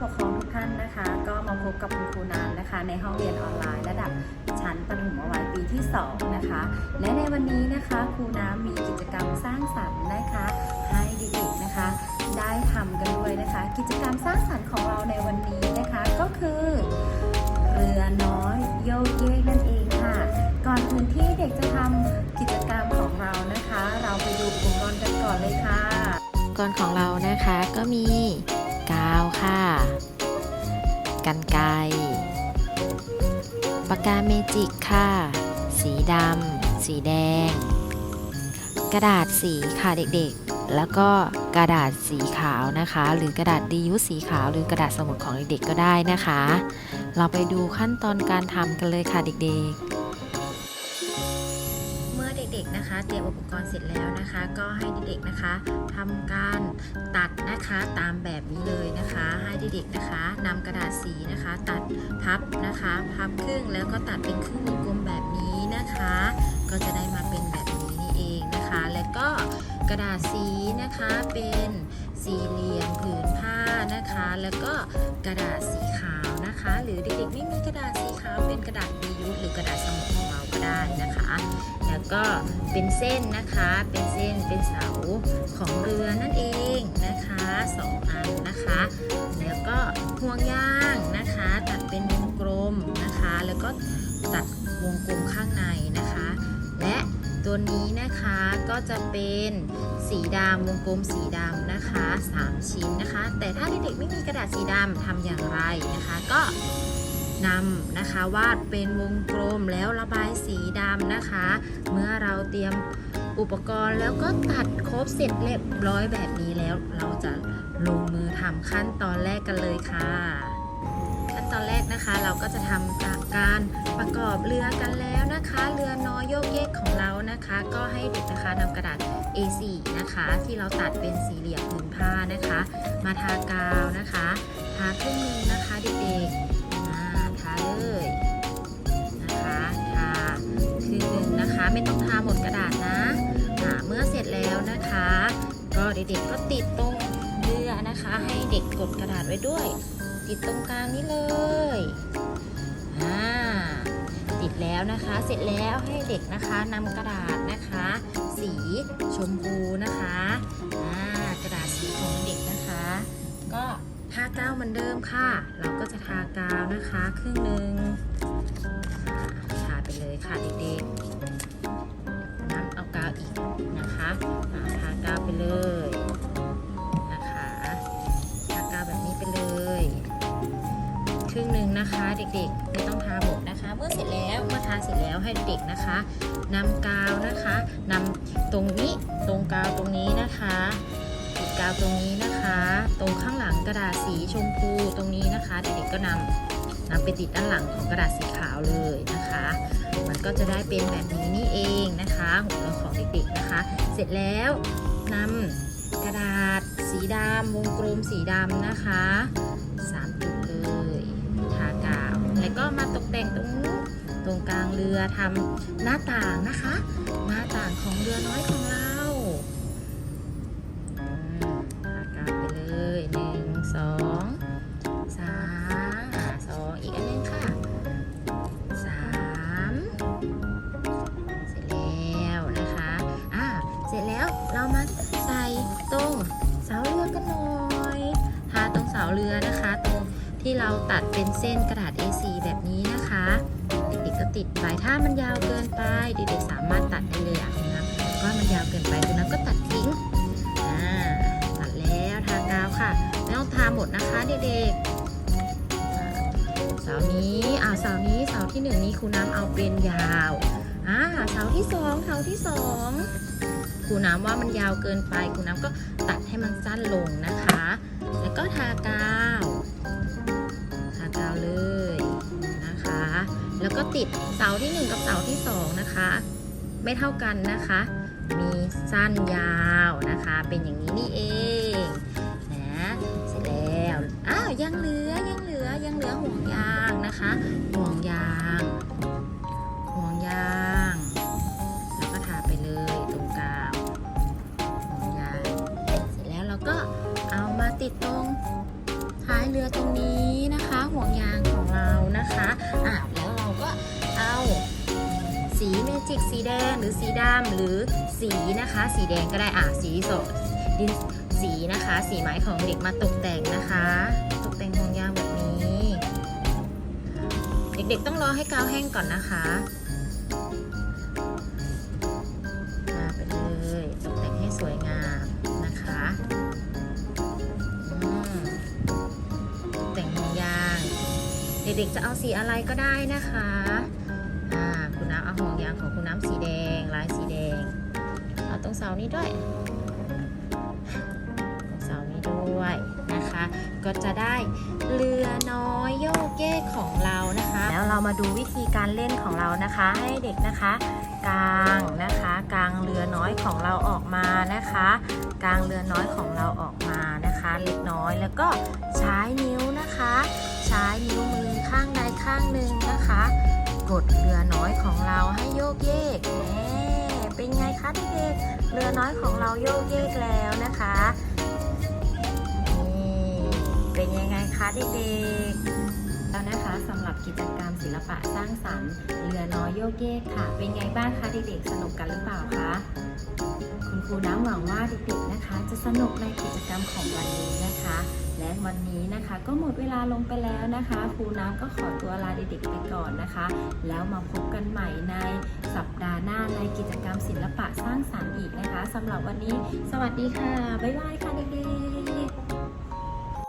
ครอบกับคุณครูนานนะคะ ในห้องเรียนออนไลน์ระดับชั้นประถมวัยปีที่2นะคะ และในวันนี้นะคะครูน้ำมีกิจกรรมสร้างสรรค์นะคะ ให้เด็กๆนะคะ ได้ทำกันด้วยนะคะ กิจกรรมสร้างสรรค์ของเราในวันนี้นะคะ ก็คือเรือน้อยโยกเยกนั่นเองค่ะ ก่อนอื่นที่เด็กจะทำกิจกรรมของเรานะคะ เราไปดูอุปกรณ์กันก่อนเลยค่ะอุปกรของเรานะคะก็มี กาวค่ะ กันไกปากกาเมจิกค่ะ สีดำ สีแดง กระดาษสีค่ะเด็กๆ แล้วก็กระดาษสีขาวนะคะ หรือกระดาษดียุสีขาว หรือกระดาษสมุดของเด็กๆก็ได้นะคะ เราไปดูขั้นตอนการทำกันเลยค่ะเด็กๆ เด็กๆนะคะ เตรียมอุปกรณ์เสร็จแล้วนะคะ ก็ให้เด็กๆนะคะทำการตัดนะคะตามแบบนี้เลยนะคะ ให้เด็กๆนะคะนำกระดาษสีนะคะ ตัดพับนะคะ พับครึ่งแล้วก็ตัดเป็นครึ่งวงกลมแบบนี้นะคะ ก็จะได้มาเป็นแบบนี้นี่เองนะคะ แล้วก็กระดาษสีนะคะเป็นสี่เหลี่ยมผืนผ้านะคะ แล้วก็กระดาษสีขาว นะคะ หรือเด็กๆไม่มีกระดาษสีขาวเป็นกระดาษดียุทหรือกระดาษสมุดของเราก็ได้นะคะ แล้วก็เป็นเส้นนะคะ เป็นเส้นเป็นเสาของเรือนั่นเองนะคะสองอันนะคะ แล้วก็ห่วงยางนะคะ ตัดเป็นวงกลมนะคะ แล้วก็ตัดวงกลมข้างในนะคะ และตัวนี้นะคะก็จะเป็น สีดำวงกลมสีดำนะคะ 3 ชิ้นนะคะ แต่ถ้าเด็กๆไม่มีกระดาษสีดำทำอย่างไรนะคะ ก็นำนะคะวาดเป็นวงกลมแล้วระบายสีดำนะคะ เมื่อเราเตรียมอุปกรณ์แล้วก็ตัดครบเสร็จเรียบร้อยแบบนี้แล้ว เราจะลงมือทำขั้นตอนแรกกันเลยค่ะ ขั้นตอนแรกนะคะเราก็จะทำจาการประกอบเรือกันแล้วนะคะ เรือน้อยโยกเยกของเรานะคะ ก็ให้เด็กนะคะนำกระดาษ A4 นะคะ ที่เราตัดเป็นสี่เหลี่ยมผืนผ้านะคะ มาทากาวนะคะทาครึ่งหนึงนะคะเด็กๆอ่าทาเลยนะคะทาครึ่งหนึ่งนะคะไม่ต้องทาหมดกระดาษนะเมื่อเสร็จแล้วนะคะ ก็เด็กๆก็ติดตรงเรือนะคะ ให้เด็กกดกระดาษไว้ด้วย ติดตรงกลางนี้เลยอ่าติดแล้วนะคะ เสร็จแล้วให้เด็กนะคะนำกระดาษนะคะ สีชมพูนะคะอ่ากระดาษสีของเด็กนะคะ ก็ทากาวเหมือนเดิมค่ะ เราก็จะทากาวนะคะครึ่งหนึ่ง นะคะ เด็กๆไม่ต้องทาหมดนะคะ เมื่อเสร็จแล้วเมื่อทาเสร็จแล้วให้เด็กนะคะนำกาวนะคะนำตรงนี้ตรงกาวตรงนี้นะคะติดกาวตรงนี้นะคะ ตรงข้างหลังกระดาษสีชมพูตรงนี้นะคะ เด็กๆก็นำนำไปติดด้านหลังของกระดาษสีขาวเลยนะคะ มันก็จะได้เป็นแบบนี้นี่เองนะคะหัวเรือของเด็กๆนะคะ เสร็จแล้วนำกระดาษสีดำวงกลมสีดำนะคะสามจุดเลยทากาว แล้วก็มาตกแต่งตรงนู้นตรงกลางเรือทำหน้าต่างนะคะ หน้าต่างของเรือน้อยของเราอืมทากาวไปเลยหนึ่งสองสามสองอีกอันหนึงค่ะสามเสร็จแล้วนะคะอ่าเสร็จแล้วเรามาใส่ตรงเสาเรือกันหน่อยทาตรงเสาเรือนะคะ ที่เราตัดเป็นเส้นกระดาษ A4 แบบนี้นะคะ เด็กๆก็ติดไปถ้ามันยาวเกินไปเด็กๆสามารถตัดได้เลยอะนะครับว่ามันยาวเกินไปคุณน้ำก็ตัดทิ้งอ่าตัดแล้วทากาวค่ะไม่ต้องทาหมดนะคะเด็กๆเสานี้อ่าเสานี้เสาที่หนึ่งนี้ครูน้ำเอาเป็นยาวอ่าเสาที่สองเสาที่สองครูน้ำว่ามันยาวเกินไปครูน้ำก็ตัดให้มันสั้นลงนะคะ แล้วก็ทากาวาวเลยนะคะ แล้วก็ติดเสาที่หนึ่งกับเสาที่สองนะคะ ไม่เท่ากันนะคะ มีสั้นยาวนะคะ เป็นอย่างนี้นี่เองนะเสร็จแล้วอ้าวยังเหลือยังเหลือยังเหลือห่วงยางนะคะ ห่วงยางายเรือตรงนี้นะคะ ห่วงยางของเรานะคะอะแล้วเราก็เอาสีเมจิกสีแดงหรือสีดำหรือสีนะคะ สีแดงก็ได้อะสีสดดินสีนะคะ สีไม้ของเด็กมาตกแต่งนะคะ ตกแต่งห่วงยางแบบนี้ เด็กๆต้องรอให้กาวแห้งก่อนนะคะ ด็กๆจะเอาสีอะไรก็ได้นะคะอ่าคุณน้ำเอาห่วงยางของคุณน้ำสีแดง ลายสีแดงเอาตรงเสานี้ด้วยตรงเสานี้ด้วยนะคะ ก็จะได้เรือน้อยโยกเยกของเรานะคะ แล้วเรามาดูวิธีการเล่นของเรานะคะ ให้เด็กนะคะกลางนะคะกลางเรือน้อยของเราออกมานะคะ กลางเรือน้อยของเราออกมานะคะ เล็กน้อยแล้วก็ อยของเราให้โยกเยกแหมเป็นไงคะเด็กๆเรือน้อยของเราโยกเยกแล้วนะคะนี่เป็นยังไงคะเด็กๆแล้วนะคะสำหรับกิจกรรมศิลปะสร้างสรรค์เรือน้อยโยกเยกค่ะ เป็นไงบ้างคะเด็กๆสนุกกันหรือเปล่าคะคุณครูน้ำหวังว่าเด็กๆนะคะ จะสนุกในกิจกรรมของวันนี้นะคะ และวันนี้นะคะก็หมดเวลาลงไปแล้วนะคะ ครูน้ำก็ขอตัวลาเด็กๆไปก่อนนะคะ แล้วมาพบกันใหม่ในสัปดาห์หน้าในกิจกรรมศิลปะสร้างสรรค์อีกนะคะสำหรับวันนี้ สวัสดีค่ะ บ๊ายบายค่ะเด็กๆ